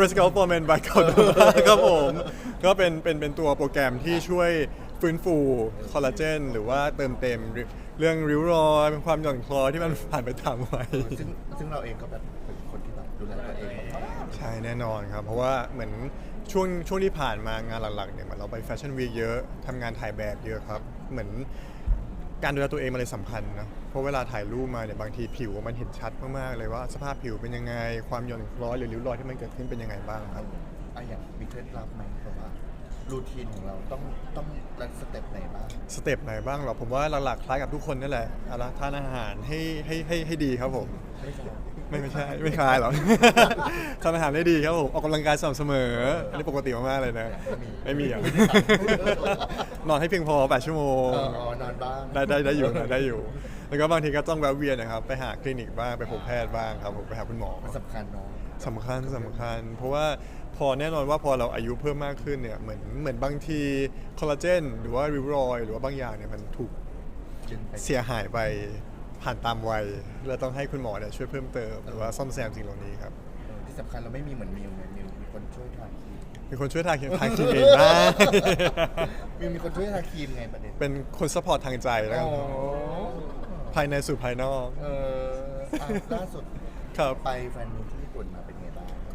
Risk Golf for Men by เขาดูครับผม ก็เป็นเป็นเป็นตัวโปรแกรมที่ช่วยฟื้นฟูคอลลาเจนหรือว่าเติมเต็มเรื่องริ้วรอยเป็นความหย่อนคล้อยที่มันผ่านไปตามวัยซึ่งซึ่งเราเองก็แบบเป็นคนที่แบบดูแลตัวเองมากใช่แน่นอนครับ เพราะว่าเหมือนช่วงช่วงที่ผ่านมางานหลักๆเนี่ยเหมือนเราไปแฟชั่นวีคเยอะทำงานถ่ายแบบเยอะครับ เหมือน การดูแลตัวเองมันเลยสำคัญนะ เพราะเวลาถ่ายรูปมาเนี่ยบางทีผิวมันเห็นชัดมากๆเลยว่าสภาพผิวเป็นยังไง ความหย่อนคล้อยหรือริ้วรอยที่มันเกิดขึ้นเป็นยังไงบ้างครับ อะอย่างมีเคล็ดลับไหมแบบว่ารูทีนของเราต้องต้องรันสเต็ปไหนบ้างสเต็ปไหนบ้างเหรอผมว่าหลักๆคล้ายกับทุกคนนั่นแหละเอาละทานอาหารให้ให้ให้ให้ดีครับผม ไม่ใช่ ไม่ไม่ใช่ไม่คล้ายหรอก ทานอาหารได้ดีครับผมออกกำลังกายสม่ำเสมออันนี้ปกติมากๆเลยนะ ไม่มีอะ นอนให้เพียงพอ 8 ชั่วโมง เอออ๋อนอนบ้างได้ได้ได้อยู่นะได้อยู่ แล้วก็บางทีก็ต้องแวะเวียนนะครับ ไปหาคลินิกบ้างไปพบแพทย์บ้างครับผมไปหาคุณหมอ มันสำคัญเนาะ สำคัญสำคัญ เพราะว่าพอแน่นอนว่าพอเราอายุเพิ่มมากขึ้นเนี่ยเหมือนเหมือนบางทีคอลลาเจนหรือว่าริ้วรอยหรือว่าบางอย่างเนี่ยมันถูกจึงไปเสียหายไป ผ่านตามวัยเราต้องให้คุณหมอเนี่ยช่วยเพิ่มเติมหรือว่าซ่อมแซมสิ่งเหล่านี้ครับเออที่สำคัญเราไม่มีเหมือนมิวไงมิวมีคนช่วยทาครีมมีคนช่วยทาครีมทาครีมเองได้มิวมีคนช่วยทาครีมไงประเด็นเป็นคนซัพพอร์ตทางใจแล้วกันโอ้ภายในสู่ภายนอก เอออะล่าสุดครับ ไปแฟนมิตที่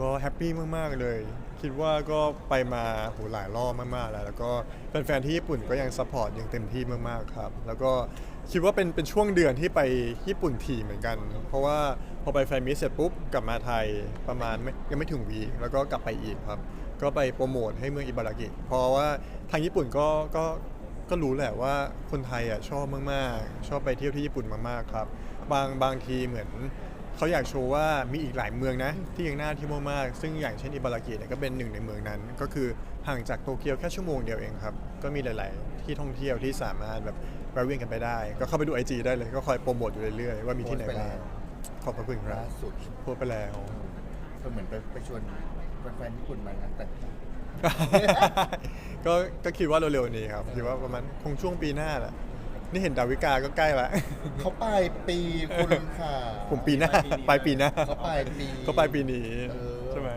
ก็แฮปปี้มาก ๆ เลย คิดว่าก็ไปมาโหหลายรอบมาก ๆ แล้ว แล้วก็แฟน ๆ ที่ญี่ปุ่นก็ยังซัพพอร์ตยังเต็มที่มาก ๆ ครับ แล้วก็คิดว่าเป็นเป็นช่วงเดือนที่ไปญี่ปุ่นทีเหมือนกัน เพราะว่าพอไปแฟนมิตเสร็จปุ๊บ กลับมาไทยประมาณไม่ยังไม่ถึงวี แล้วก็กลับไปอีกครับ ก็ไปโปรโมทให้เมืองอิบารากิ เพราะว่าทางญี่ปุ่นก็ก็ก็รู้แหละว่าคนไทยอะชอบมาก ๆ ชอบไปเที่ยวที่ญี่ปุ่นมาก ๆ ครับ บางบางทีเหมือน เขาอยากโชว์ว่ามีอีกหลายเมืองนะ ที่ยังน่าเที่ยวมากๆซึ่งอย่างเช่นอิบารากิเนี่ยก็เป็นหนึ่งในเมืองนั้น ก็คือห่างจากโตเกียวแค่ชั่วโมงเดียวเองครับ ก็มีหลาย ๆ ที่ท่องเที่ยวที่สามารถแบบแวะเวียนกันไปได้ ก็เข้าไปดู IG ได้เลยก็คอยโปรโมทอยู่เรื่อย ๆ ว่ามีที่ไหนบ้างขอบพระคุณครัล่าบสุดพูดไปแล้วก็เหมือนไปไปชวนแฟนๆญี่ปุ่นมางานแต่งก็ก็คิดว่าเร็ว ๆ นี้ครับคิดว่าประมาณคงช่วงปีหน้าแหละ นี่เห็นดาวิกาก็ใกล้ละ เขาปลายปีคุณค่ะผมปีหน้าปลายปีหน้าเขาปลายปีก็ปลายปีนี้เออใช่ไหม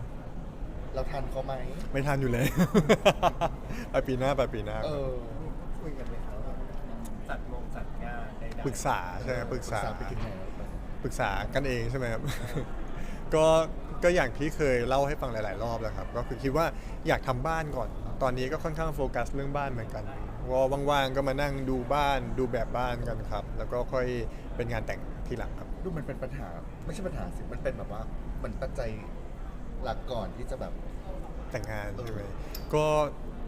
เราทันเขาไหมไม่ทันอยู่เลยปลายปีหน้าปลายปีหน้าเออคุยกันไหมครับจัดงงจัดงานใดๆปรึกษาใช่ไหมปรึกษาไปถึงไหนแล้วครับปรึกษากันเองใช่ไหมครับ ก็ก็อย่างที่เคยเล่าให้ฟังหลาย ๆ รอบแล้วครับ ก็คือคิดว่าอยากทำบ้านก่อน ตอนนี้ก็ค่อนข้างโฟกัสเรื่องบ้านเหมือนกัน ว่าว่างๆก็มานั่งดูบ้านดูแบบบ้านกันครับ แล้วก็ค่อยเป็นงานแต่งทีหลังครับ ดูมันเป็นปัญหา ไม่ใช่ปัญหาสิมันเป็นแบบว่ามันปัจจัยหลักก่อนที่จะแบบ แต่งงานเออใช่ไหมก็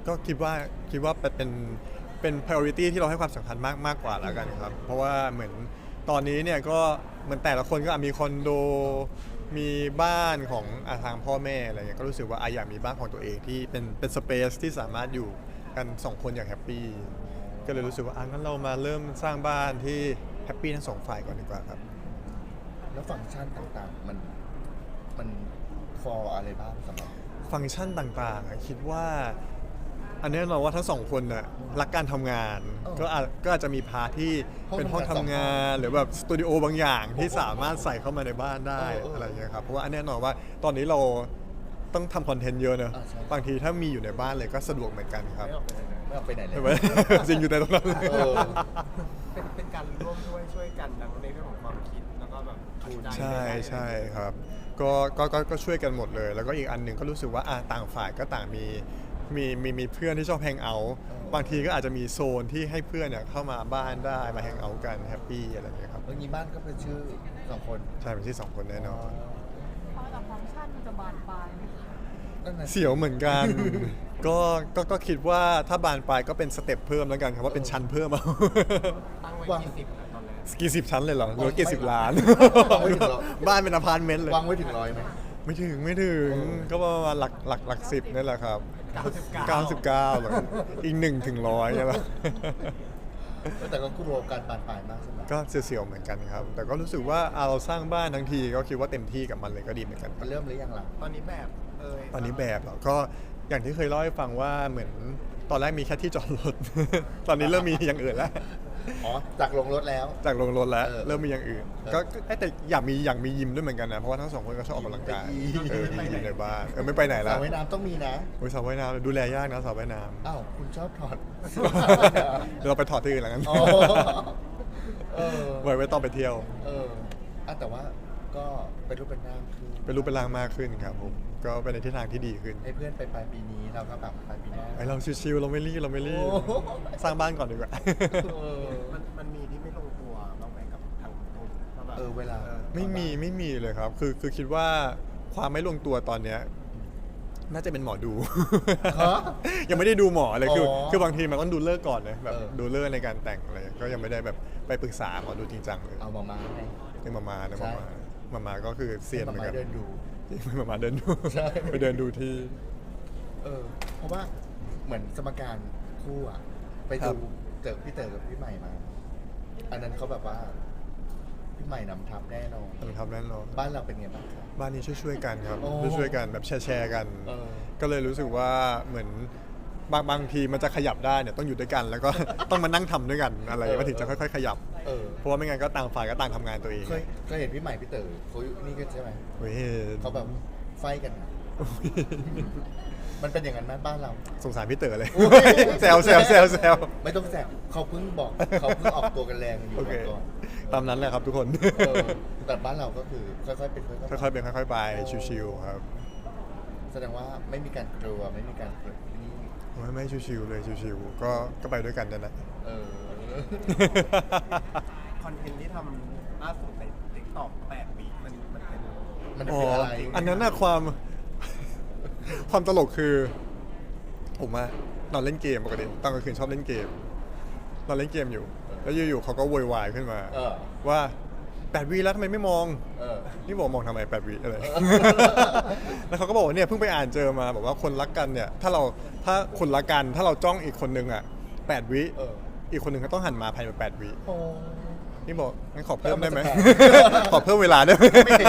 ก็คิดว่าคิดว่าเป็นเป็น priority ที่เราให้ความสำคัญมากมากกว่าแล้วกันครับ เพราะว่าเหมือนตอนนี้เนี่ยก็เหมือนแต่ละคนก็อะมีคอนโดมีบ้านของอาทางพ่อแม่อะไรเงี้ยก็รู้สึกว่าอะอยากมีบ้านของตัวเองที่เป็นเป็นสเปซที่สามารถอยู่ กันสองคนอย่างแฮปปี้ก็เลยรู้สึกว่าอะงั้นเรามาเริ่มสร้างบ้านที่แฮปปี้ทั้งสองฝ่ายก่อนดีกว่าครับ แล้วฟังก์ชันต่างๆ มันมัน for อะไรบ้างสำหรับฟังก์ชันต่างๆอะคิดว่า อันแน่นอนว่าทั้งสองคนน่ะรักการทำงานเออก็อาจก็อาจจะมีพาร์ทที่ห้องเป็นห้องทำทำงานงานหรือแบบสตูดิโอบางอย่างที่สามารถใส่เข้ามาในบ้านได้เออเอออ อะไรอย่างเงี้ยครับเพราะว่าอันแน่นอนว่าตอนนี้เรา ต้องทำคอนเทนต์เยอะเนอะอ่าใช่ บางทีถ้ามีอยู่ในบ้านเลยก็สะดวกเหมือนกันครับไม่ออกไปไหนเลยใช่ไหมจริงอยู่ในตรงนั้นเลยเออ เป็นเป็นการร่วมด้วยช่วยกันทั้งในเรื่องของความคิดแล้วก็แบบปัจจัยใช่ใดๆใช่ครับก็ก็ก็ก็ช่วยกันหมดเลย แล้วก็อีกอันหนึ่งก็รู้สึกว่าอะต่างฝ่ายก็ต่างมีมีมีมีเพื่อนที่ชอบแฮงเอาท์เออบางทีก็อาจจะมีโซนที่ให้เพื่อนเนี่ยเข้ามาบ้านได้มาแฮงเอาท์กันแฮปปี้อะไรอย่างเงี้ยครับเรื่องนี้บ้านก็เป็นชื่อสองคน ใช่เป็นที่สองคนแน่นอน พอแต่ฟังก์ชันมันจะบานปลายไหมคะนั่นน่ะสิเสียวเหมือนกัน ก็ก็ก็คิดว่าถ้าบานปลายก็เป็นสเต็ปเพิ่มแล้วกันครับว่าเป็นชั้นเพิ่มเอา ตั้งไว้กี่สิบนะตอนแรกกี่สิบชั้นเลยเหรอหรือว่ากี่สิบล้าน วางไว้ถึงร้อยบ้านเป็นอพาร์ตเมนต์เลย วางไว้ถึงร้อยไหม ไม่ถึงไม่ถึงเออก็ประมาณหลักหลักหลักสิบนี่แหละครับ99 99หรออีกหนึ่งถึงร้อยใช่ปะ แต่ก็กลัวการบานปลายมากใช่ไหมก็เสียวๆเหมือนกันครับ แต่ก็รู้สึกว่าอะเราสร้างบ้านทั้งทีก็คิดว่าเต็มที่กับมันเลยก็ดีเหมือนกันมันเริ่มหรือยังล่ะตอนนี้แบบเอยตอนนี้แบบเหรอก็อย่างที่เคยเล่าให้ฟังว่าเหมือนตอนแรกมีแค่ที่จอดรถ ตอนนี้เริ่มมีอย่างอื่นแล้ว อ๋อจากลงรถแล้ว จากลงรถแล้ว เออเริ่มมีอย่างอื่นเออก็ก็แต่อยากมีอยากมียิมด้วยเหมือนกันนะเพราะว่าทั้งสองคนก็ชอบออกกำลังกายยิมเออมียิมในบ้านเออไม่ไปไหนสแล้ระวว่ายน้ำต้องมีนะ โอ้ยสาวว่ายน้ำดูแลยากนะสาวว่ายน้อ้าวคุณชอบถอดำ เดี๋ยวเราไปถอดที่อื่นแล้วกันอ๋อเออไว้ไว้ต้องไปเที่ยว เอออะแต่ว่า ก็เป็นรูปเป็นร่างคือเป็นรูปเป็นร่างมากขึ้นครับผมก็เป็นในทิศทางที่ดีขึ้นให้เพื่อนไปปลายปีนี้เราก็แบบปลายปีหน้าไอเราชิวๆเราไม่รีบเราไม่รีบโอ้โหสร้างบ้านก่อนดีกว่าเออมันมันมีที่ไม่ลงตัวบ้างไหมกับทางตรงว่าแบบเออเวลาไม่มีไม่มีเลยครับ คือคือคิดว่าความไม่ลงตัวตอนเนี้ยน่าจะเป็นหมอดูฮะยังไม่ได้ดูหมอเลยคืออ๋อคือบางทีมันต้องดูเลิกษ์ก่อนเลยแบบเออดูเลิกษ์ในการแต่งอะไรก็ยังไม่ได้แบบไปปรึกษาหมอดูจริงจังเลย เอามามาให้นี่มามาเนี่ยใช่มามา มามาก็คือเซียนเหมือนกันให้มาม่าเดินดูมามาเดินดูใช่ ไปเดินดูที่ เออ เพราะว่าเหมือนสมการคู่อะไปครัดูบ เจอพี่เต๋อกับพี่ใหม่มา อันนั้นเขาแบบว่า พี่ใหม่นำทัพแน่นอนทำทำแน่นอนบ้านเราเป็นไงบ้างครับ บ้านนี้ช่วยๆกันครับโอ้ช่วยๆกันแบบแชร์ๆกัน เออ ก็เลยรู้สึกว่าเหมือน บางบางทีมันจะขยับได้เนี่ยต้องอยู่ด้วยกัน แล้วก็ ต้องมานั่งทำด้วยกันอะไรเออมันถึงจะค่อย ๆ ขยับ เออ เพราะว่าไม่งั้นก็ต่างฝ่ายก็ต่างทำงานตัวเองเคยเคยเห็นพี่ใหม่พี่เต๋อเขาอยู่นี่กันใช่ไหมเฮ้ยเขาแบบไฟกันอะมันเป็นอย่างนั้นไหมบ้านเรา สงสารพี่เต๋อเลยโอ้ย แซวแซวแซวแซวไม่ต้องแซวเขาเพิ่งบอกเขาเพิ่งออกตัวกันแรงอยู่โอเคก่อนตามนั้นแหละครับทุกคน เออแต่บ้านเราก็คือค่อยๆเป็นค่อยๆค่อยๆเป็นค่อยๆไปชิวๆครับ แสดงว่าไม่มีการกลัวไม่มีการเกิดนี่ ไม่ไม่ชิวๆเลยชิวๆก็ก็ไปด้วยกันนั่นแหละ เออ คอนเทนต์ที่ทำล่าสุดในติ๊กต็อกแปดวีมันมันเป็นมันอ๋อคืออะไรอันนั้นน่ะความ ความตลกคือ ผมอะนอนเล่นเกมปกติตอนกลางคืนชอบเล่นเกม นอนเล่นเกมอยู่ แล้วอยู่ๆเขาก็โวยวายขึ้นมา เออ ว่า แปดวีแล้วทำไมไม่มอง เออ นี่บอกมองทำไมแปดวิอะไรเออแล้วเขาก็บอกว่าเนี่ยเพิ่งไปอ่านเจอมาบอกว่าคนรักกันเนี่ยถ้าเราถ้าคนรักกันถ้าเราจ้องอีกคนนึงอะแปดวิเออ อีกคนนึงก็ต้องหันมาภายในแปดวิโอ้ นี่บอกงั้นขอเพิ่มได้ไหมแล้วมันจะขอเพิ่มเวลาได้ไหมไม่เห็น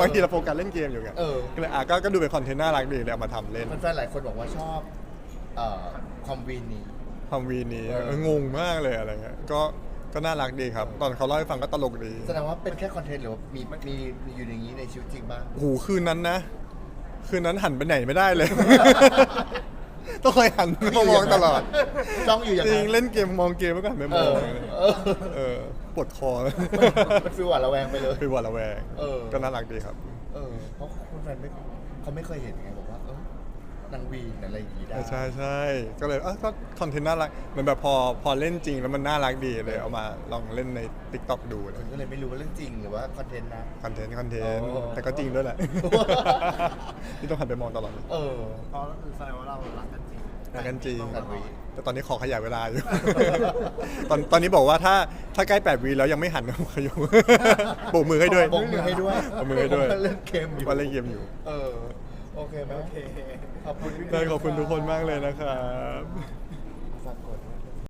บางทีเราโฟกัสเล่นเกมอยู่ไงเออ ก็เลยอะก็ก็ดูเป็นคอนเทนต์น่ารักดีเลยเอามาทำเล่นแฟนๆหลายคนบอกว่าชอบเอ่อคอมวีนนี้ ความวีนี้เออ เอองงมากเลยอะไรเงี้ยก็ ก็น่ารักดีครับ ตอนเขาเล่าให้ฟังก็ตลกดีแสดงว่าเป็นแค่คอนเทนต์หรือว่ามีมีมีอยู่อย่างนี้ในชีวิตจริงบ้าง โอ้โหคืนนั้นนะ คืนนั้นหันไปไหนไม่ได้เลย ต้องคอยหันมามองตลอดจ้องอยู่อย่างจรินั้งนเล่นเกมมองเกมไม่ก่อนไม่มเอองอเลยเออเออปวดคอเลยมันฟีลหวาดระแวงไปเลย ไปหวาดระแวงเออ ก็น่ารักดีครับ เออเพราะคนแฟนไม่เขาไม่เคยเห็นไงบอกว่าเออ นางวีนอะไรอย่างนี้ได้ใช่ใช่ก็เลยเออก็คอนเทนต์น่ารักเหมือนแบบพอพอเล่นจริงแล้วมันน่ารักดีเลยเอามาลองเล่นใน t ิ k t o k ดูเลคนยก็เลยไม่รู้ว่าเรื่องจริงหรือว่าคอนเทนต์นะ คอนเทนต์คอนเทนต์โอ้ แต่ก็จริงด้วยแหละ ที่ต้องหันไปมองตลอดเออ เพราะคือแสดงว่าเรารักกันจริง รักกันจริง รักกันจริงแต่ตอนนี้ขอขยายเวลาอยู่ ตอนตอนนี้บอกว่าถ้าถ้าใกล้8วีแล้วยังไม่หันมาขยุโบกมือให้ด้วยโบกมือให้ด้วยโบกมือให้ด้วยเล่นเกมอยู่ ว่าเล่นเกมอยู่ เออ โอเคไหมโอเคขอบคุณพี่ ได้ขอบคุณทุกคนมากเลยนะครับ